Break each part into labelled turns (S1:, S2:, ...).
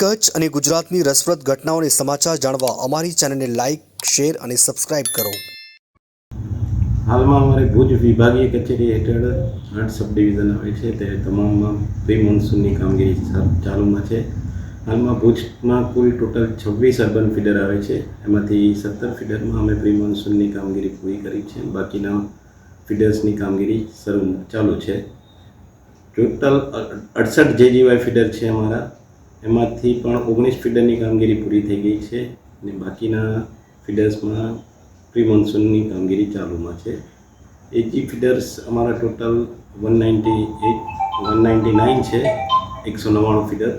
S1: કચ્છ અને ગુજરાતની રસપ્રદ ઘટનાઓને સમાચાર જાણવા અમારી ચેનલને લાઇક શેર અને સબસ્ક્રાઇબ કરો.
S2: હાલમાં અમારે ભુજ વિભાગીય કચેરી હેઠળ આઠ સબ ડિવિઝન આવે છે, તે તમામમાં પ્રી મોન્સૂનની કામગીરી ચાલુમાં છે. હાલમાં ભુજમાં કુલ ટોટલ છવ્વીસ અર્બન ફીડર આવે છે. એમાંથી સત્તર ફીડરમાં અમે પ્રી મોન્સૂનની કામગીરી પૂરી કરી છે બાકીના ફીડર્સની કામગીરી શરૂ, ચાલુ છે. ટોટલ અડસઠ જેજીવાય ફીડર છે અમારા. એમાંથી પણ ઓગણીસ ફીડરની કામગીરી પૂરી થઈ ગઈ છે અને બાકીના ફીડર્સમાં પ્રી મોન્સૂનની કામગીરી ચાલુમાં છે. એજી ફીડર્સ અમારા total one ninety eight, one ninety nine છે, એકસો નવ્વાણું ફીડર.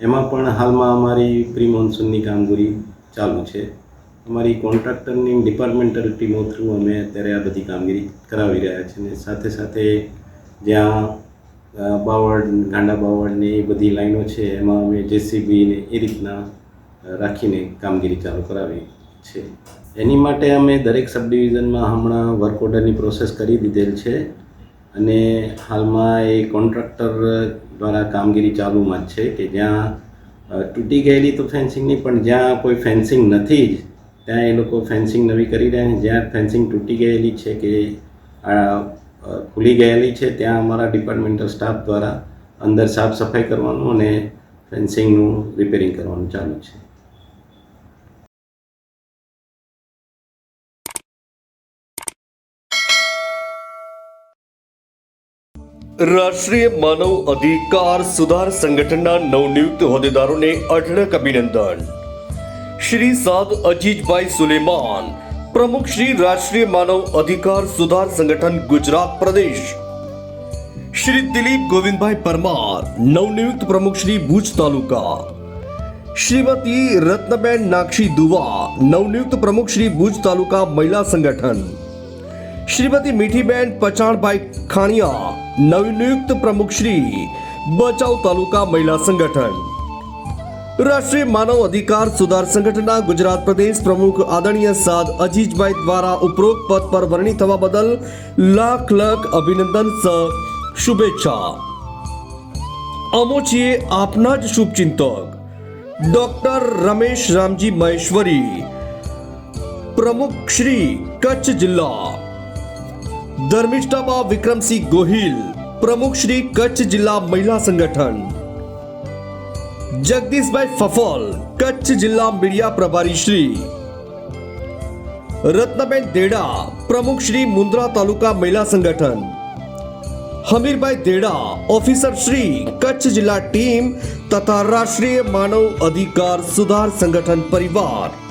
S2: એમાં પણ હાલમાં અમારી પ્રી મોન્સૂનની કામગીરી ચાલુ છે. અમારી કોન્ટ્રાક્ટરની ડિપાર્ટમેન્ટલ ટીમો થ્રુ અમે અત્યારે આ બધી કામગીરી કરાવી રહ્યા છીએ અને સાથે સાથે જ્યાં બાવળ, ગાંડા બાવળની એ બધી લાઈનો છે, એમાં અમે જેસીબી ને એ રીતના રાખીને કામગીરી ચાલુ કરાવી છે. એની માટે અમે દરેક સબ ડિવિઝનમાં હમણાં વર્ક ઓર્ડરની પ્રોસેસ કરી દીધેલ છે અને હાલમાં એ કોન્ટ્રાક્ટર દ્વારા કામગીરી ચાલુમાં જ છે કે જ્યાં તૂટી ગયેલી તો ફેન્સિંગની પણ જ્યાં કોઈ ફેન્સિંગ નથી જ, ત્યાં એ લોકો ફેન્સિંગ નવી કરી રહ્યા છે. જ્યાં ફેન્સિંગ તૂટી ગયેલી છે કે, આ ખુલી ગયેલી છે ત્યાં અમારા ડિપાર્ટમેન્ટલ સ્ટાફ દ્વારા અંદર સાફ સફાઈ કરવાનું અને ફેન્સિંગનું રિપેરિંગ કરવાનું ચાલુ છે.
S3: રાષ્ટ્રીય માનવ અધિકાર સુધાર સંગઠનના નવનિયુક્ત હોદ્દેદારોને અઢળક અભિનંદન. શ્રી સાદ અજીજભાઈ સુલેમાન પ્રમુખ શ્રી રાષ્ટ્રીય માનવ અધિકાર સુધાર સંગઠન ગુજરાત પ્રદેશ શ્રી દિલીપ ગોવિંદભાઈ પરમાર નવનિયુક્ત પ્રમુખ શ્રી ભુજ તાલુકા શ્રીમતી રત્નબેન નાક્ષી દુવા નવનિયુક્ત પ્રમુખ શ્રી ભુજ તાલુકા મહિલા સંગઠન શ્રીમતી મીઠીબેન પચાણભાઈ ખાણિયા નવનિયુક્ત પ્રમુખ શ્રી બચાવ તાલુકા મહિલા સંગઠન રાષ્ટ્રીય માનવ અધિકાર સુધાર સંગઠનના ગુજરાત પ્રદેશ પ્રમુખ આદરણીય સાદ અજીજભાઈ દ્વારા ઉપરોક્ત પદ પર વરણી થવા બદલ લાખ લાખ અભિનંદન સહ શુભેચ્છા. અમો છીએ આપના જ શુભચિંતક, ડોક્ટર રમેશ રામજી મહેશ્વરી, પ્રમુખ શ્રી કચ્છ જિલ્લા. ધર્મિષ્ઠાબા વિક્રમસિંહ ગોહિલ, પ્રમુખ શ્રી કચ્છ જિલ્લા મહિલા સંગઠન. જગદીશભાઈ ફફોલ, કચ્છ જિલ્લા મીડિયા પ્રભારી શ્રી. રત્નબેન દેડા, પ્રમુખ શ્રી મુન્દ્રા તાલુકા મહિલા સંગઠન. હમીરભાઈ દેડા, ઓફિસર શ્રી, કચ્છ જિલ્લા ટીમ તથા રાષ્ટ્રીય માનવ અધિકાર સુધાર સંગઠન પરિવાર.